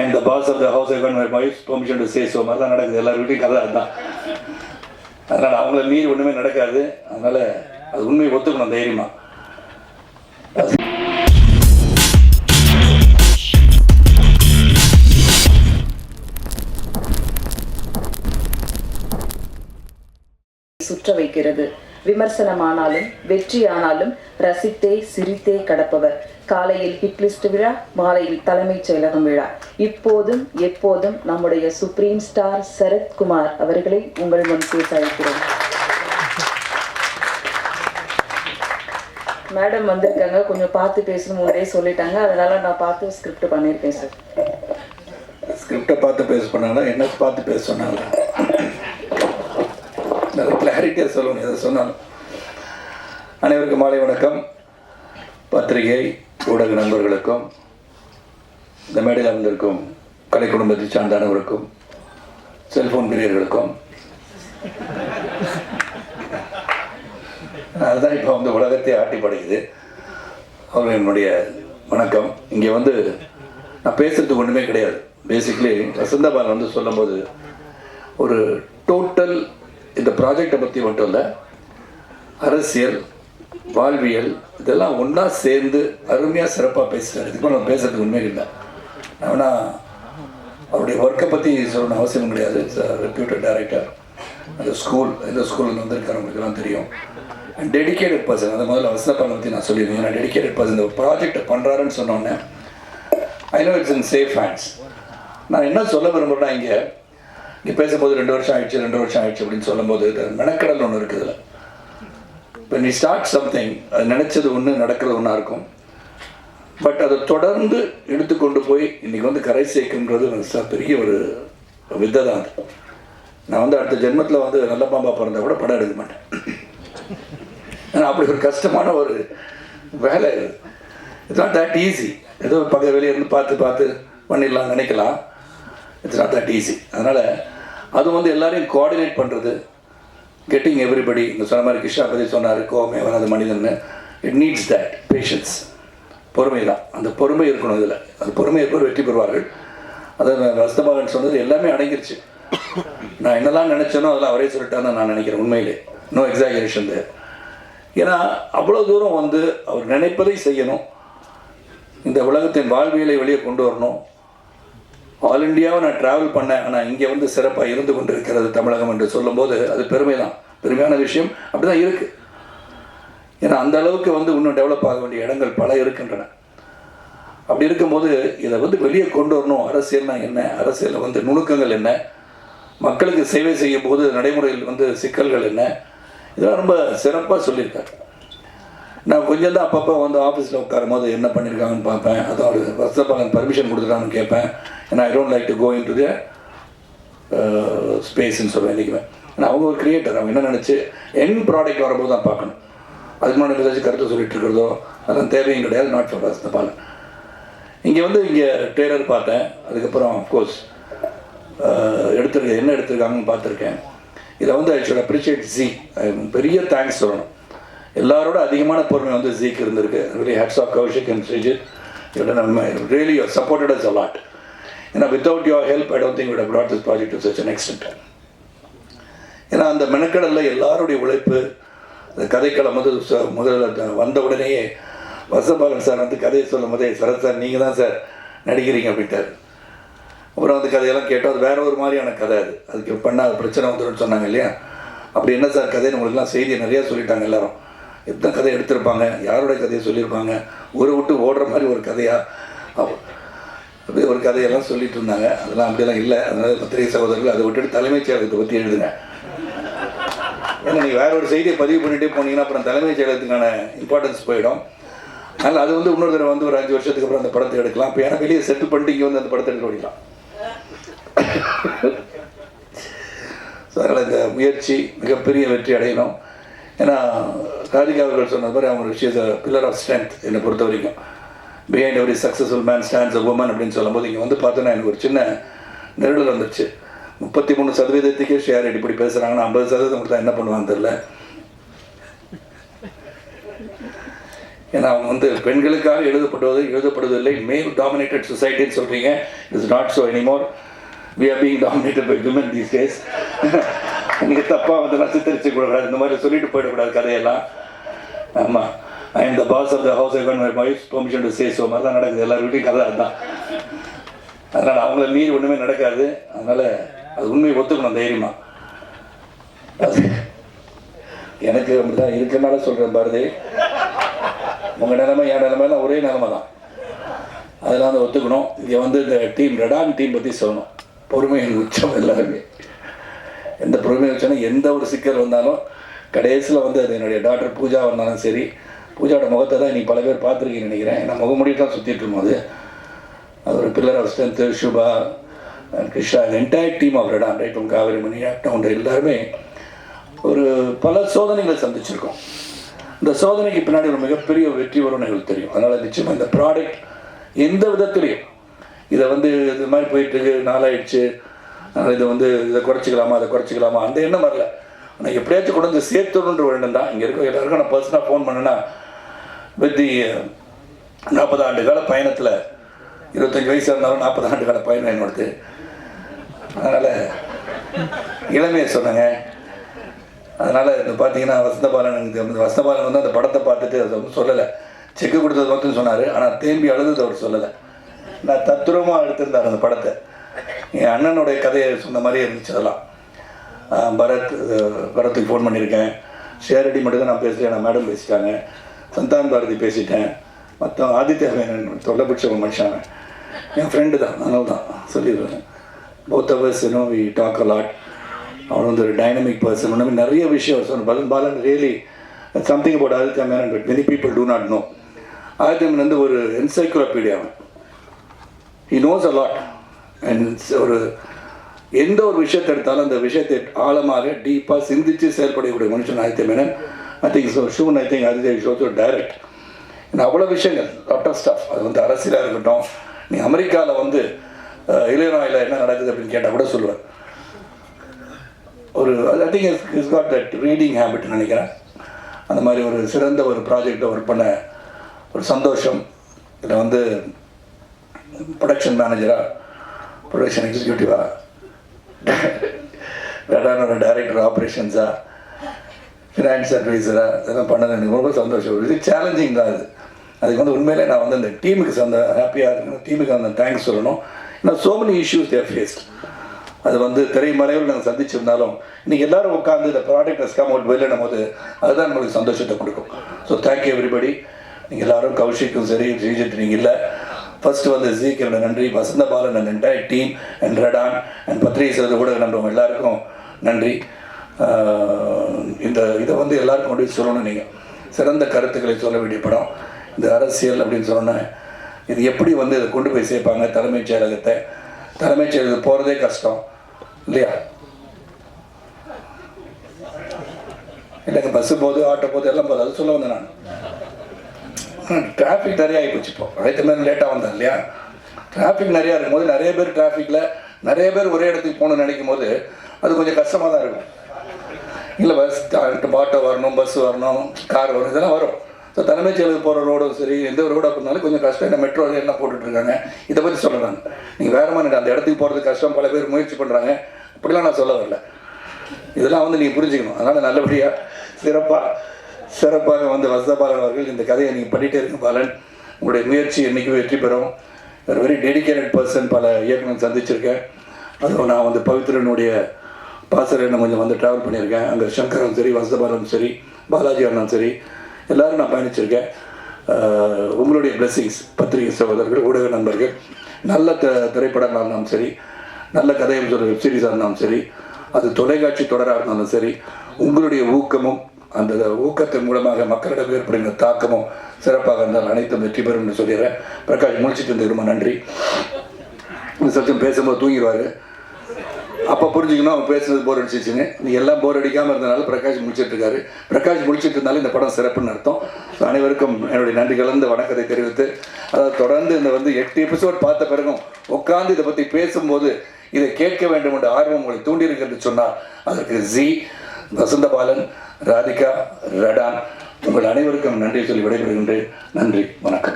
And the boss of the house I got my wife's permission to say மாதிரி தான் நடக்குது. எல்லார் வீட்டையும் கதை அதுதான். அதனால் அவங்கள மீறி ஒன்றுமே நடக்காது. அதனால் அது உண்மையை ஒத்துக்கணும் தைரியமாக சுற்ற வைக்கிறது. விமர்சனமானாலும் வெற்றியானாலும் ரசித்தே சிரித்தே கடப்பவர். காலையில் ஹிட்லிஸ்ட் விழா மாலையில் தலைமைச் செயலகம் விழா. இப்போதும் எப்போதும் நம்முடைய சுப்ரீம் ஸ்டார் சரத்குமார் அவர்களை உங்கள் முன் பேச அழைக்கிறோம். மேடம் வந்திருக்காங்க. கொஞ்சம் பார்த்து பேசணும். முன்னாடியே சொல்லிட்டாங்க. அதனால நான் பார்த்து ஸ்கிரிப்ட் பண்ணியிருக்கேன் சார் ஸ்கிரிப்டை பார்த்து பேச பண்ணாங்களா என்ன பார்த்து பேச சொன்னாங்களா? அது கிளாரிட்டியாக சொல்லணும் எதை சொன்னாலும். அனைவருக்கும் மாலை வணக்கம். பத்திரிகை ஊடக நண்பர்களுக்கும் இந்த மேடையில் அமர்ந்திருக்கும் கலை குடும்பத்தை சார்ந்த அனைவருக்கும் செல்போன் பிரியர்களுக்கும் அதுதான் இப்போ வந்து உலகத்தை ஆட்டிப்படைக்குது அவர்கள் அவர் என்னுடைய வணக்கம். இங்கே வந்து நான் பேசுறதுக்கு ஒன்றுமே கிடையாது. பேசிக்லி வசந்தபாலன் வந்து சொல்லும்போது ஒரு டோட்டல் இந்த ப்ராஜெக்டை பற்றி மட்டும் இல்லை அரசியல் வாழ்வியல் இதெல்லாம் ஒன்றா சேர்ந்து அருமையாக சிறப்பாக பேசுகிறார் இதுக்கு நம்ம பேசுறதுக்கு உண்மை இல்லை. ஆனால் அவருடைய ஒர்க்கை பற்றி சொல்லணும் அவசியம் கிடையாது. ரெப்யூட்டட் டைரக்டர் அந்த ஸ்கூல் எந்த ஸ்கூலில் வந்திருக்கிறவங்களுக்குலாம் தெரியும். டெடிக்கேட்டட் பர்சன் அந்த முதல்ல வசந்தபாலன் பற்றி நான் சொல்லியிருந்தேன் ஏன்னா டெடிக்கேட்டட் பர்சன் இந்த ப்ராஜெக்டை பண்ணுறாருன்னு சொன்னோன்னே I know it's in safe hands நான் என்ன சொல்ல விரும்புகிறேன்னா இங்கே இங்கே பேசும்போது ரெண்டு வருஷம் ஆயிடுச்சு ரெண்டு வருஷம் ஆயிடுச்சு அப்படின்னு சொல்லும்போது இது மெனக்கடல் ஒன்று இருக்குதுல்ல வென் யூ ஸ்டார்ட் சம்திங் அது நினச்சது ஒன்று நடக்கிறது ஒன்றா இருக்கும். பட் அதை தொடர்ந்து எடுத்துக்கொண்டு போய் இன்றைக்கி வந்து கரை சேர்க்குன்றது பெரிய ஒரு வித்தை தான் அது. நான் வந்து அடுத்த ஜென்மத்தில் வந்து நல்ல பாம்பா பிறந்தா கூட படம் எடுக்க மாட்டேன். ஏன்னா அப்படி ஒரு கஷ்டமான ஒரு வேலை இட்ஸ் நாட் தட் ஈஸி ஏதோ பக்க வெளியே இருந்து பார்த்து பார்த்து பண்ணிடலாம் நினைக்கலாம். இட்ஸ் நாட் தட் ஈஸி அதனால் அது வந்து எல்லாரையும் கோஆர்டினேட் பண்ணுறது கெட்டிங் எவ்ரிபடி இந்த சொன்ன மாதிரி கிருஷ்ணா பற்றி சொன்னார் கோவமே வராத மனிதன் இட் நீட்ஸ் தட் பேஷன்ஸ் பொறுமை தான் அந்த பொறுமை இருக்கணும் இதில். அந்த பொறுமை இருப்பவர் வெற்றி பெறுவார்கள்? அதை ரஸ்தபாகன் சொன்னது எல்லாமே அடங்கிருச்சு. நான் என்னெல்லாம் நினச்சேனோ அதெல்லாம் அவரே சொல்லிட்டான்னு நான் நினைக்கிறேன் உண்மையிலே. நோ எக்ஸாகரேஷன் தேர் ஏன்னா அவ்வளோ தூரம் வந்து அவர் நினைப்பதை செய்யணும். இந்த உலகத்தின் வாழ்வியலை வெளியே கொண்டு வரணும். ஆல் இந்தியாவை நான் ட்ராவல் பண்ணேன். ஆனால் இங்கே வந்து சிறப்பாக இருந்து கொண்டு இருக்கிறது தமிழகம் என்று சொல்லும்போது அது பெருமை தான் பெருமையான விஷயம். அப்படி தான் இருக்குது ஏன்னா அந்த அளவுக்கு வந்து இன்னும் டெவலப் ஆக வேண்டிய இடங்கள் பல இருக்கின்றன. அப்படி இருக்கும்போது இதை வந்து வெளியே கொண்டு வரணும். அரசியல்னா என்ன? அரசியலில் வந்து நுணுக்கங்கள் என்ன? மக்களுக்கு சேவை செய்யும் போது நடைமுறையில் வந்து சிக்கல்கள் என்ன? இதெல்லாம் ரொம்ப சிறப்பாக சொல்லியிருக்காரு. நான் கொஞ்சம் தான் அப்பப்போ வந்து ஆஃபீஸில் உட்காரும் போது என்ன பண்ணியிருக்காங்கன்னு பார்ப்பேன். அதோட வசப்பாளன் பர்மிஷன் கொடுத்துட்டான்னு கேட்பேன். ஏன்னா I don't like to go in to the uh, ஸ்பேஸ்ன்னு சொல்லுவேன் என்றைக்குமே ஏன்னா அவங்க ஒரு கிரியேட்டர் அவங்க என்ன நினச்சி என் ப்ராடக்ட் வரும்போது தான் பார்க்கணும். அதுக்கு முன்னாடி ஏதாச்சும் கருத்து சொல்லிட்டு இருக்கிறதோ அதெல்லாம் தேவையும் கிடையாது நாட் ஃபார் வசப்பாளன் இங்கே வந்து இங்கே ட்ரெய்லர் பார்த்தேன். அதுக்கப்புறம் அஃப்கோர்ஸ் uh, எடுத்துருக்க என்ன எடுத்திருக்காங்கன்னு பார்த்துருக்கேன். இதை வந்து ஐ ஷுட் அப்ரிஷியேட் ஜி பெரிய தேங்க்ஸ் சொல்லணும். எல்லாரோட அதிகமான பொறுமை வந்து ஜீக் இருந்திருக்கு. Really hats off Kaushik and Sreejith really supported as allot ஏன்னா without your help I don't think விட் broad this project to such an ஏன்னா அந்த மெனக்கடலில் எல்லாருடைய உழைப்பு அந்த கதைக்களம் வந்து ச- முதல்ல வந்த உடனேயே வசபாலன் சார் வந்து கதையை சொல்லும் போதே சரத் சார் நீங்கள் தான் சார் நடிக்கிறீங்க அப்படின்ட்டார். அப்புறம் வந்து கதையெல்லாம் கேட்டோம். அது வேற ஒரு மாதிரியான கதை அது. அதுக்கு பண்ணால் பிரச்சனை வந்துடும் சொன்னாங்க இல்லையா? அப்படி என்ன சார் கதைன்னு உங்களுக்குலாம் செய்தி நிறையா சொல்லிட்டாங்க எல்லாரும். எத்தனை கதை எடுத்திருப்பாங்க? யாருடைய கதையை சொல்லியிருப்பாங்க? ஊரை விட்டு ஓடுற மாதிரி ஒரு கதையாக அப்படியே ஒரு கதையெல்லாம் சொல்லிட்டு இருந்தாங்க. அதெல்லாம் அப்படியெல்லாம் இல்லை. அதனால பத்திரிகை சகோதரர்கள் அதை விட்டுட்டு தலைமைச் செயலகத்தை பற்றி எழுதுங்க. ஏன்னா நீங்கள் வேற ஒரு செய்தியை பதிவு பண்ணிட்டே போனீங்கன்னா அப்புறம் தலைமைச் செயலகத்துக்கான இம்பார்ட்டன்ஸ் போயிடும். அதனால் அது வந்து இன்னொரு தடவை வந்து ஒரு அஞ்சு வருஷத்துக்கு அப்புறம் அந்த படத்தை எடுக்கலாம். இப்போ ஏன்னா வெளியே செட்டில் பண்ணிட்டு இங்கே வந்து அந்த படத்தை எடுக்க முடியலாம் ஸோ அதனால் இந்த முயற்சி மிகப்பெரிய வெற்றி அடையணும். ஏன்னா ஸ்டாலிங் அவர்கள் சொன்ன மாதிரி அவங்க விஷயத்த பில்லர் ஆஃப் ஸ்ட்ரென்த் என்னை பொறுத்த வரைக்கும் behind every successful man stands woman அப்படின்னு சொல்லும்போது இங்கே வந்து பார்த்தோன்னா எனக்கு ஒரு சின்ன நெருடல் வந்துருச்சு. முப்பத்தி மூணு சதவீதத்துக்கே ஷேர் இப்படி பேசுகிறாங்கன்னா ஐம்பது சதவீதம் கொடுத்தா என்ன பண்ணுவாங்க தெரில ஏன்னா அவங்க வந்து பெண்களுக்காக எழுதப்படுவது எழுதப்படுவதில்லை. மேல் டாமினேட்டட் சொசைட்டின்னு சொல்கிறீங்க it's not so anymore we are being dominated by women these days நீங்கள் தப்பாக வந்து நான் சித்தரிச்சு கூடாது. இந்த மாதிரி சொல்லிட்டு போயிடக்கூடாது கதையெல்லாம். ஆமாம் இந்த the boss of the house I my wife permission to say so மாதிரி தான் நடக்குது. எல்லார் வீட்டையும் கதை அதுதான். அதனால் அவங்கள மீறி ஒன்றுமே நடக்காது. அதனால் அது உண்மையை ஒத்துக்கணும் தைரியமாக அது எனக்கு அப்படிதான் இருக்கனால சொல்கிறேன் பாரதி. உங்கள் நிலைமை என் நிலைமையெல்லாம் ஒரே நிலைமை தான் அதெல்லாம் வந்து ஒத்துக்கணும். இங்கே வந்து இந்த டீம் ரெடான் டீம் பற்றி சொல்லணும். பொறுமையின் உச்சம் எல்லாருமே. எந்த பொறுமை உச்சம்னா எந்த ஒரு சிக்கல் வந்தாலும் கடைசியில் வந்து அது என்னுடைய டாக்டர் பூஜா வந்தாலும் சரி பூஜாவோட முகத்தை தான் நீ பல பேர் பார்த்துருக்கீங்கன்னு நினைக்கிறேன். ஏன்னா முகமுடியெல்லாம் சுற்றிட்டு இருக்கும்போது அது. ஒரு pillar of strength Subha Krishna entire team of Redan right from காவிரிமணி எல்லாருமே ஒரு பல சோதனைகளை சந்திச்சிருக்கோம். இந்த சோதனைக்கு பின்னாடி ஒரு மிகப்பெரிய வெற்றி வரும்னு எங்களுக்கு தெரியும். அதனால் நிச்சயமாக இந்த ப்ராடக்ட் எந்த விதத்துலையும் இதை வந்து இது மாதிரி போயிட்டு நாளாயிடுச்சு அதனால் இதை வந்து இதை குறைச்சிக்கலாமா அதை குறைச்சிக்கலாமா அந்த எண்ணம் வரல. ஆனால் எப்படியாச்சும் கொண்டு வந்து சேர்த்துணுன்ற ஒரு எண்ணம் தான் இங்கே இருக்க எல்லாருக்கும் நான் பர்சனாக ஃபோன் பண்ணேன்னா வித் தி நாற்பது ஆண்டு கால பயணத்தில் இருபத்தஞ்சி வயசு இருந்தாலும் நாற்பது ஆண்டு கால பயணம் என்னோடது. அதனால் இளமையை சொன்னேங்க. அதனால் இந்த பார்த்தீங்கன்னா வசந்தபாலன் வசந்தபாலன் வந்து அந்த படத்தை பார்த்துட்டு அதை வந்து சொல்லலை. செக்கு கொடுத்தது மட்டும் சொன்னார். ஆனால் தேம்பி அழுதது அவர் சொல்லலை. நான் தத்துரமாக எடுத்திருந்தார் அந்த படத்தை. என் அண்ணனுடைய கதையை சொன்ன மாதிரியே இருந்துச்சு அதெல்லாம். பரத் பரத்துக்கு ஃபோன் பண்ணியிருக்கேன் ஷேரடி மட்டும் தான் நான் பேசுகிறேன் நான் மேடம் பேசிட்டாங்க. சந்தான் பாரதி பேசிட்டேன். மற்ற ஆதித்யா மேனன் தொல்லை பிடிச்ச ஒரு மனுஷன் என் ஃப்ரெண்டு தான் அதனால தான் சொல்லிடுவேன் both hours you know we talk allot அவன் வந்து ஒரு டைனமிக் பர்சன் ஒன்றுமே நிறைய விஷயம் சொன்ன பலன் Balan really something about Aditya Menon but many people do not know Aditya Menon வந்து ஒரு என்சைக்ளோபீடியா அவன். He knows a lot and ஒரு எந்த ஒரு விஷயத்தை எடுத்தாலும் அந்த விஷயத்தை ஆழமாக டீப்பாக சிந்திச்சு செயல்படக்கூடிய மனுஷன் Aditya Menon I think so soon I think Aditya shows direct இன்னும் அவ்வளோ விஷயங்கள் லாட் ஆஃப் ஸ்டாஃப் அது வந்து அரசியலாக இருக்கட்டும். நீ அமெரிக்காவில் வந்து இளையராயில் என்ன நடக்குது அப்படின்னு கேட்டால் கூட சொல்லுவேன். ஒரு I think is got that reading habit நினைக்கிறேன். அந்த மாதிரி ஒரு சிறந்த ஒரு ப்ராஜெக்டை ஒர்க் பண்ண ஒரு சந்தோஷம். இதில் வந்து ப்ரொடக்ஷன் மேனேஜராக ப்ரொடக்ஷன் எக்ஸிக்யூட்டிவாக ரெடானோட டைரக்டர் ஆப்ரேஷன்ஸாக ஃபினான்ஸ் அட்வைசரா இதெல்லாம் பண்ணது எனக்கு ரொம்ப சந்தோஷம். இது சேலஞ்சிங் தான் அது அதுக்கு வந்து உண்மையிலே நான் வந்து அந்த டீமுக்கு சந்த ஹாப்பியாக இருக்கணும் டீமுக்கு அந்த தேங்க்ஸ் சொல்லணும். ஏன்னா so many issues there faced அது வந்து திரைமறைவில் நாங்கள் சந்திச்சிருந்தாலும் இன்னைக்கு எல்லாரும் உட்காந்து இந்த ப்ராடக்ட் ஹஸ் கம் அவுட் வெளியிடும் போது அதுதான் நம்மளுக்கு சந்தோஷத்தை கொடுக்கும். ஸோ தேங்க்யூ எவ்ரிபடி நீங்கள் எல்லாரும் கௌஷிக்கும் சரி ஸ்ரீஜித் நீங்கள் இல்லை. ஃபர்ஸ்ட் வந்து ஜீக்கிரோட நன்றி. Vasantha Balan and entire team and Redan and பத்திரிகை சிறந்த ஊடக நண்பர்கள் எல்லாருக்கும் நன்றி. இந்த இதை வந்து எல்லாருக்கும் கொண்டு சொல்லணும் நீங்கள் சிறந்த கருத்துக்களை சொல்ல வேண்டிய படம். இந்த அரசியல் அப்படின்னு சொன்னேன் இது எப்படி வந்து இதை கொண்டு போய் சேர்ப்பாங்க தலைமைச் செயலகத்தை? தலைமைச் செயலகத்துக்கு போகிறதே கஷ்டம் இல்லையா? இல்லைங்க பஸ்ஸு போகுது ஆட்டோ போகுது எல்லாம் போகுது. அது சொல்ல வந்தேன் நான். டிராஃபிக் நிறைய ஆகிப்போச்சு இப்போ. அழைத்த மாதிரி லேட்டாக வந்தேன் இல்லையா? டிராஃபிக் நிறையா இருக்கும்போது நிறைய பேர் டிராஃபிக்கில் நிறைய பேர் ஒரே இடத்துக்கு போகணும்னு நினைக்கும் போது அது கொஞ்சம் கஷ்டமாக தான் இருக்கும். இல்லை பஸ் ஆட்டோ வரணும் பஸ் வரணும் கார் வரும் இதெல்லாம் வரும். ஸோ தலைமைச் செயலுக்கு போகிற ரோடும் சரி எந்த ரோடாக இருந்தாலும் கொஞ்சம் கஷ்டம். இந்த மெட்ரோ எல்லாம் போட்டுட்ருக்காங்க இதை பற்றி சொல்கிறாங்க நீங்கள் வேறு மாதிரி அந்த இடத்துக்கு போகிறது கஷ்டம். பல பேர் முயற்சி பண்ணுறாங்க அப்படிலாம் நான் சொல்ல வரல. இதெல்லாம் வந்து நீங்கள் புரிஞ்சுக்கணும். அதனால் நல்லபடியாக சிறப்பாக சிறப்பாக வந்து வசதபாலன் அவர்கள் இந்த கதையை நீங்கள் பண்ணிகிட்டே இருக்க பாலன். உங்களுடைய முயற்சி என்றைக்கும் வெற்றி பெறும். ஒரு வெரி டெடிக்கேட்டட் பர்சன் பல இயக்குனர் சந்திச்சிருக்கேன். அதுவும் நான் வந்து பவித்ரனுடைய பாசறையில் கொஞ்சம் வந்து ட்ராவல் பண்ணியிருக்கேன். அங்கே சங்கரும் சரி வசதபாலனும் சரி பாலாஜி அண்ணன் சரி எல்லோரும் நான் பயணிச்சிருக்கேன். உங்களுடைய பிளெஸிங்ஸ் பத்திரிகை சகோதரர்கள் ஊடக நண்பர்கள் நல்ல த திரைப்படங்களாக இருந்தாலும் சரி நல்ல கதையும் சொல்கிற வெப்சீரிஸாக இருந்தாலும் சரி அது தொலைக்காட்சி தொடராக இருந்தாலும் சரி உங்களுடைய ஊக்கமும் அந்த ஊக்கத்தின் மூலமாக மக்களிடம் ஏற்படுகிற தாக்கமும் சிறப்பாக இருந்தால் அனைத்தும் வெற்றி பெறும் என்று சொல்லிடுறேன். பிரகாஷ் முடிச்சுட்டு வந்து ரொம்ப நன்றி. சத்தியம் பேசும்போது தூங்கிடுவார். அப்போ புரிஞ்சுக்கணும் அவன் பேசுனது போர் அடிச்சிச்சுன்னு. நீ எல்லாம் போர் அடிக்காமல் இருந்தனால பிரகாஷ் முடிச்சிட்டு இருக்காரு. பிரகாஷ் முடிச்சுட்டு இருந்தாலும் இந்த படம் சிறப்புன்னு அர்த்தம். அனைவருக்கும் என்னுடைய நன்றி கலந்து வணக்கத்தை தெரிவித்து அதாவது தொடர்ந்து இந்த வந்து எட்டு எபிசோட் பார்த்த பிறகும் உட்காந்து இதை பற்றி பேசும்போது இதை கேட்க வேண்டும் என்ற ஆர்வம் உங்களை தூண்டியிருக்கிறது சொன்னால் அதற்கு ஜி வசந்தபாலன் ராதிகா ரடான் உங்கள் அனைவருக்கும் நன்றி சொல்லி விடைபெறுகின்றேன். நன்றி வணக்கம்.